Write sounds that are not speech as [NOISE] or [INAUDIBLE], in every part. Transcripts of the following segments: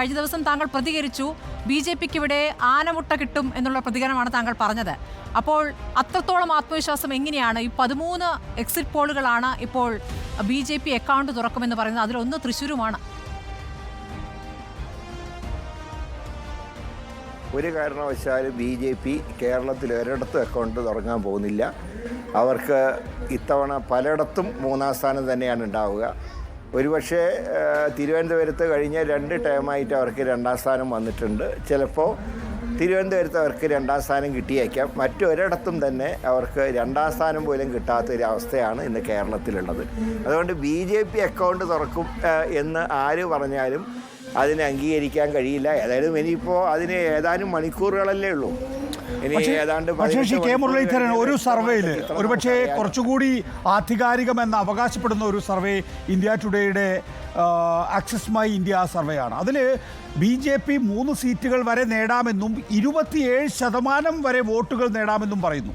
കഴിഞ്ഞ ദിവസം താങ്കൾ പ്രതികരിച്ചു. ബി ജെ പിക്ക് ഇവിടെ ആനമുട്ട കിട്ടും എന്നുള്ള പ്രതികരണമാണ് താങ്കൾ പറഞ്ഞത്. അപ്പോൾ അത്രത്തോളം ആത്മവിശ്വാസം എങ്ങനെയാണ്? ഈ പതിമൂന്ന് എക്സിറ്റ് പോളുകളാണ് ഇപ്പോൾ ബി ജെ പി അക്കൗണ്ട് തുറക്കുമെന്ന് പറയുന്നത്. അതിലൊന്ന് തൃശ്ശൂരുമാണ്. ഒരു കാരണവശാലും ബി ജെ പി കേരളത്തിൽ ഒരിടത്തും അക്കൗണ്ട് തുടങ്ങാൻ പോകുന്നില്ല. അവർക്ക് ഇത്തവണ പലയിടത്തും മൂന്നാം സ്ഥാനം തന്നെയാണ് ഉണ്ടാവുക. ഒരുപക്ഷെ തിരുവനന്തപുരത്ത് കഴിഞ്ഞ രണ്ട് ടൈമായിട്ട് അവർക്ക് രണ്ടാം സ്ഥാനം വന്നിട്ടുണ്ട്. ചിലപ്പോൾ തിരുവനന്തപുരത്ത് അവർക്ക് രണ്ടാം സ്ഥാനം കിട്ടിയേക്കാം. മറ്റൊരിടത്തും തന്നെ അവർക്ക് രണ്ടാം സ്ഥാനം പോലും കിട്ടാത്ത അവസ്ഥയാണ് ഇന്ന് കേരളത്തിലുള്ളത്. അതുകൊണ്ട് ബി ജെ പി അക്കൗണ്ട് തുറക്കും എന്ന് ആര് പറഞ്ഞാലും അതിനെ അംഗീകരിക്കാൻ കഴിയില്ല. ഏതായാലും ഇനിയിപ്പോൾ അതിന് ഏതാനും മണിക്കൂറുകളല്ലേ ഉള്ളൂ. പക്ഷേ ശ്രീ കെ മുരളീധരൻ ഒരു സർവേയിൽ ഒരുപക്ഷെ കുറച്ചുകൂടി ആധികാരികമെന്ന് അവകാശപ്പെടുന്ന ഒരു സർവേ ഇന്ത്യ ടുഡേയുടെ ആക്സസ് മൈ ഇന്ത്യ സർവേയാണ്. അതിൽ ബി ജെ പി മൂന്ന് സീറ്റുകൾ വരെ നേടാമെന്നും ഇരുപത്തിയേഴ് ശതമാനം വരെ വോട്ടുകൾ നേടാമെന്നും പറയുന്നു.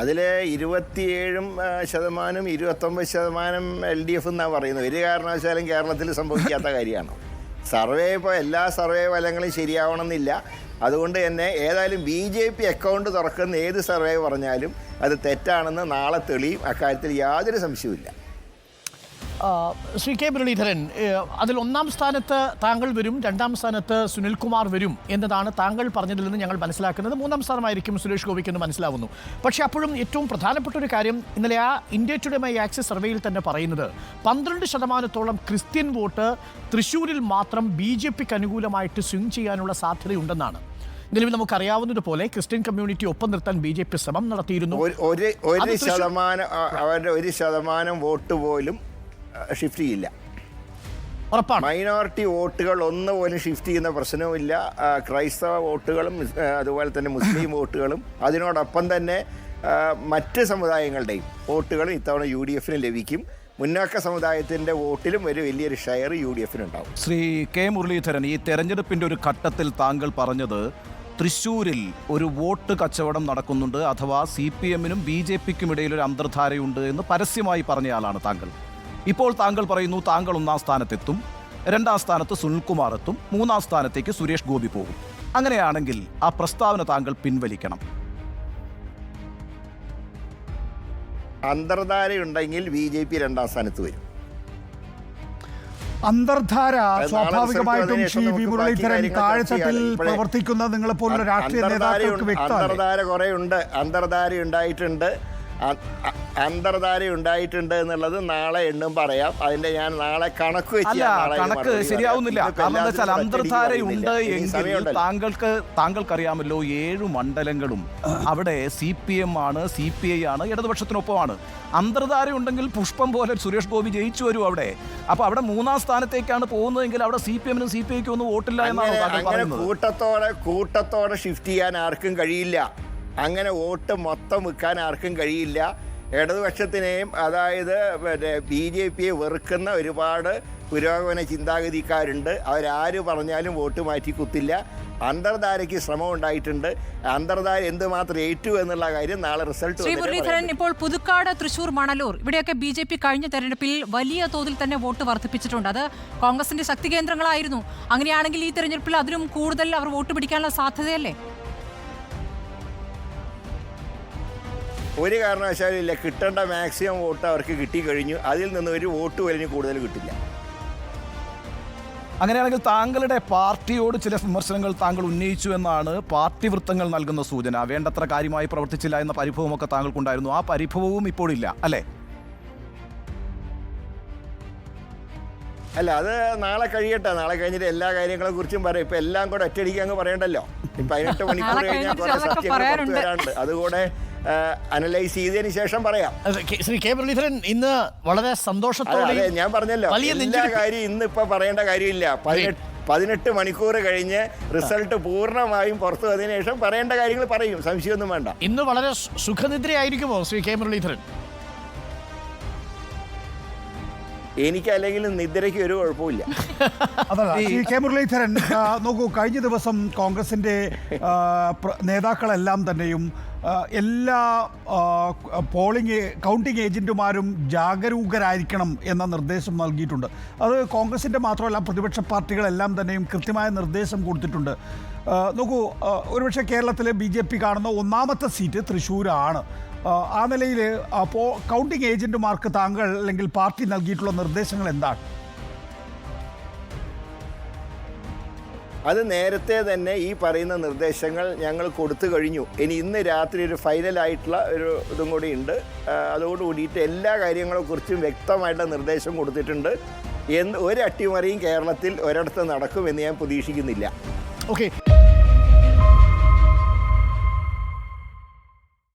അതിൽ ഇരുപത്തിയേഴും ശതമാനം ഇരുപത്തൊമ്പത് ശതമാനം എൽ ഡി എഫ് എന്നാണ് പറയുന്നത്. ഒരു കാരണവശാലും കേരളത്തിൽ സംഭവിക്കാത്ത കാര്യമാണ്? സർവേ ഇപ്പോൾ എല്ലാ സർവേ ഫലങ്ങളും ശരിയാവണമെന്നില്ല. അതുകൊണ്ട് തന്നെ ഏതായാലും ബി ജെ പി അക്കൗണ്ട് തുറക്കുന്ന ഏത് സർവേ പറഞ്ഞാലും അത് തെറ്റാണെന്ന് നാളെ തെളിയും. അക്കാര്യത്തിൽ യാതൊരു സംശയവുമില്ല. ശ്രീ കെ മുരളീധരൻ അതിൽ ഒന്നാം സ്ഥാനത്ത് താങ്കൾ വരും രണ്ടാം സ്ഥാനത്ത് സുനിൽകുമാർ വരും എന്നതാണ് താങ്കൾ പറഞ്ഞതിൽ നിന്ന് ഞങ്ങൾ മനസ്സിലാക്കുന്നത്. മൂന്നാം സ്ഥാനമായിരിക്കും സുരേഷ് ഗോപിക്ക് എന്ന് മനസ്സിലാവുന്നു. പക്ഷേ അപ്പോഴും ഏറ്റവും പ്രധാനപ്പെട്ട ഒരു കാര്യം ഇന്നലെ ആ ഇന്ത്യ ടുഡേ മൈ ആക്സിസ് സർവേയിൽ തന്നെ പറയുന്നത്. പന്ത്രണ്ട് ശതമാനത്തോളം ക്രിസ്ത്യൻ വോട്ട് തൃശ്ശൂരിൽ മാത്രം ബി ജെ പിക്ക് അനുകൂലമായിട്ട് സ്വിംഗ് ചെയ്യാനുള്ള സാധ്യതയുണ്ടെന്നാണ്. നിലവിൽ നമുക്കറിയാവുന്നതുപോലെ ക്രിസ്ത്യൻ കമ്മ്യൂണിറ്റി ഒപ്പം നിർത്താൻ ബി ജെ പി ശ്രമം നടത്തിയിരുന്നു. ഒരു ശതമാനം അവരുടെ ഒരു ശതമാനം വോട്ട് പോലും ഷിഫ്റ്റ് ചെയ്യില്ല. ഉറപ്പാണ്. മൈനോറിറ്റി വോട്ടുകൾ ഒന്ന് പോലും ഷിഫ്റ്റ് ചെയ്യുന്ന പ്രശ്നവുമില്ല. ക്രൈസ്തവ വോട്ടുകളും അതുപോലെ തന്നെ മുസ്ലിം [COUGHS] വോട്ടുകളും അതിനോടൊപ്പം തന്നെ മറ്റ് സമുദായങ്ങളുടെയും വോട്ടുകളും ഇത്തവണ യു ഡി എഫിന് ലഭിക്കും. മുന്നാക്ക സമുദായത്തിന്റെ വോട്ടിലും ഒരു വലിയൊരു ഷെയർ യു ഡി എഫിനുണ്ടാവും. ശ്രീ കെ മുരളീധരൻ ഈ തെരഞ്ഞെടുപ്പിന്റെ ഒരു ഘട്ടത്തിൽ താങ്കൾ പറഞ്ഞത് തൃശ്ശൂരിൽ ഒരു വോട്ട് കച്ചവടം നടക്കുന്നുണ്ട് അഥവാ സി പി എമ്മിനും ബി ജെ പിക്കും ഇടയിൽ ഒരു അന്തർധാരയുണ്ട് എന്ന് പരസ്യമായി പറഞ്ഞയാളാണ് താങ്കൾ. ഇപ്പോൾ താങ്കൾ പറയുന്നു താങ്കൾ ഒന്നാം സ്ഥാനത്തെത്തും രണ്ടാം സ്ഥാനത്ത് സുനിൽകുമാർ എത്തും മൂന്നാം സ്ഥാനത്തേക്ക് സുരേഷ് ഗോപി പോകും. അങ്ങനെയാണെങ്കിൽ ആ പ്രസ്താവന താങ്കൾ പിൻവലിക്കണം. അന്തർധാരയുണ്ടെങ്കിൽ ബി ജെ പി രണ്ടാം സ്ഥാനത്ത് വരും. അന്തർധാര സ്വാഭാവികമായിട്ടും ശ്രീ വി മുരളീധരൻ താഴ്ചത്തിൽ പ്രവർത്തിക്കുന്ന നിങ്ങളെ നിങ്ങളെപ്പോലുള്ള രാഷ്ട്രീയ നേതാക്കൾക്ക് വ്യക്തമാണ് അന്തർധാര കുറേ ഉണ്ട്. അന്തർധാര ഉണ്ടായിട്ടുണ്ട്. അന്തർധാര ഉണ്ടായിട്ടുണ്ട് എന്നുള്ളത് നാളെ എണ്ണും പറയാം. അതിന്റെ ഞാൻ നാളെ കണക്ക് അല്ല കണക്ക് ശരിയാവുന്നില്ല. കാരണം എന്താ വെച്ചാൽ അന്തർധാരയുണ്ട് എങ്കിൽ താങ്കൾക്ക് താങ്കൾക്കറിയാമല്ലോ ഏഴു മണ്ഡലങ്ങളും അവിടെ സി പി എം ആണ് സി പി ഐ ആണ് ഇടതുപക്ഷത്തിനൊപ്പമാണ്. അന്തർധാര ഉണ്ടെങ്കിൽ പുഷ്പം പോലെ സുരേഷ് ഗോപി ജയിച്ചു വരും അവിടെ. അപ്പൊ അവിടെ മൂന്നാം സ്ഥാനത്തേക്കാണ് പോകുന്നതെങ്കിൽ അവിടെ സി പി എമ്മിനും സി പി ഐക്കും ഒന്നും വോട്ടില്ല എന്നാണ് കൂട്ടത്തോടെ കൂട്ടത്തോടെ ഷിഫ്റ്റ് ചെയ്യാൻ ആർക്കും കഴിയില്ല. അങ്ങനെ വോട്ട് മൊത്തം വിൽക്കാൻ ആർക്കും കഴിയില്ല. ഇടതുപക്ഷത്തിനെയും അതായത് പിന്നെ ബി ജെ പിയെ വെറുക്കുന്ന ഒരുപാട് പുരോഗമന ചിന്താഗതിക്കാരുണ്ട്. അവരാര് പറഞ്ഞാലും വോട്ട് മാറ്റി കുത്തില്ല അന്തർധാരയ്ക്ക് ശ്രമം ഉണ്ടായിട്ടുണ്ട് അന്തർധാര എന്തുമാത്രം ഏറ്റു എന്നുള്ള കാര്യം നാളെ റിസൾട്ട് ശ്രീ മുരളീധരൻ ഇപ്പോൾ പുതുക്കാട് തൃശൂർ മണലൂർ ഇവിടെയൊക്കെ ബി ജെ പി കഴിഞ്ഞ തെരഞ്ഞെടുപ്പിൽ വലിയ തോതിൽ തന്നെ വോട്ട് വർദ്ധിപ്പിച്ചിട്ടുണ്ട്. അത് കോൺഗ്രസിന്റെ ശക്തി കേന്ദ്രങ്ങളായിരുന്നു. അങ്ങനെയാണെങ്കിൽ ഈ തെരഞ്ഞെടുപ്പിൽ അതിനും കൂടുതൽ അവർ വോട്ട് പിടിക്കാനുള്ള സാധ്യതയല്ലേ? ഒരു കാരണവശാലും ഇല്ല കിട്ടേണ്ട മാക്സിമം വോട്ട് അവർക്ക് കിട്ടിക്കഴിഞ്ഞു. അതിൽ നിന്ന് ഒരു വോട്ട് വലിഞ്ഞ് കൂടുതൽ കിട്ടില്ല. അങ്ങനെയാണെങ്കിൽ താങ്കളുടെ പാർട്ടിയോട് ചില വിമർശനങ്ങൾ താങ്കൾ ഉന്നയിച്ചു എന്നാണ് പാർട്ടി വൃത്തങ്ങൾ നൽകുന്ന സൂചന. വേണ്ടത്ര കാര്യമായി പ്രവർത്തിച്ചില്ല എന്ന പരിഭവമൊക്കെ താങ്കൾക്കുണ്ടായിരുന്നു. ആ പരിഭവവും ഇപ്പോഴില്ല അല്ലേ? അല്ല അത് നാളെ കഴിയട്ടെ. നാളെ കഴിഞ്ഞിട്ട് എല്ലാ കാര്യങ്ങളെ കുറിച്ചും പറയാം ഇപ്പൊ എല്ലാം കൂടെ ഒറ്റയടിക്ക് അങ്ങ് പറയണ്ടല്ലോ. പതിനെട്ട് മണിക്കൂർ കഴിഞ്ഞാൽ കുറെ സത്യങ്ങൾ പുറത്തു. അതുകൂടെ അനലൈസ് ചെയ്തതിന് ശേഷം പറയാം. ശ്രീ കെ മുരളീധരൻ ഇന്ന് വളരെ സന്തോഷത്തോടെ ഞാൻ പറഞ്ഞല്ലോ. വലിയ എല്ലാ കാര്യം ഇന്ന് ഇപ്പൊ പറയേണ്ട കാര്യമില്ല. പതിനെട്ട് പതിനെട്ട് മണിക്കൂർ കഴിഞ്ഞ് റിസൾട്ട് പൂർണമായും പുറത്തു വന്നതിന് ശേഷം പറയേണ്ട കാര്യങ്ങൾ പറയും. സംശയമൊന്നും വേണ്ട. ഇന്ന് വളരെ സുഖനിദ്രയായിരിക്കുമോ ശ്രീ കെ മുരളീധരൻ? എനിക്ക് അല്ലെങ്കിൽ നിദ്രയ്ക്ക് ഒരു കുഴപ്പമില്ല അതല്ല ശ്രീ കെ മുരളീധരൻ നോക്കൂ കഴിഞ്ഞ ദിവസം കോൺഗ്രസിന്റെ നേതാക്കളെല്ലാം തന്നെയും എല്ലാ പോളിംഗ് കൗണ്ടിംഗ് ഏജന്റുമാരും ജാഗരൂകരായിരിക്കണം എന്ന നിർദ്ദേശം നൽകിയിട്ടുണ്ട്. അത് കോൺഗ്രസിന്റെ മാത്രമല്ല പ്രതിപക്ഷ പാർട്ടികളെല്ലാം തന്നെയും കൃത്യമായ നിർദ്ദേശം കൊടുത്തിട്ടുണ്ട്. നോക്കൂ ഒരുപക്ഷെ കേരളത്തിലെ ബി ജെ പി കാണുന്ന ഒന്നാമത്തെ സീറ്റ് തൃശ്ശൂരാണ്. ആ, നിലയിൽ കൗണ്ടിംഗ് ഏജന്റുമാർക്ക് താങ്കൾ അല്ലെങ്കിൽ പാർട്ടി നൽകിയിട്ടുള്ള നിർദ്ദേശങ്ങൾ എന്താണ്? അത് നേരത്തെ തന്നെ ഈ പറയുന്ന നിർദ്ദേശങ്ങൾ ഞങ്ങൾ കൊടുത്തു കഴിഞ്ഞു. ഇനി ഇന്ന് രാത്രി ഒരു ഫൈനലായിട്ടുള്ള ഒരു ഇതും കൂടി ഉണ്ട്. അതോടുകൂടിയിട്ട് കൂടിയിട്ട് എല്ലാ കാര്യങ്ങളെക്കുറിച്ചും വ്യക്തമായിട്ടുള്ള നിർദ്ദേശം കൊടുത്തിട്ടുണ്ട്. എന്ന് അട്ടിമറിയും കേരളത്തിൽ ഒരിടത്ത് നടക്കുമെന്ന് ഞാൻ പ്രതീക്ഷിക്കുന്നില്ല. ഓക്കെ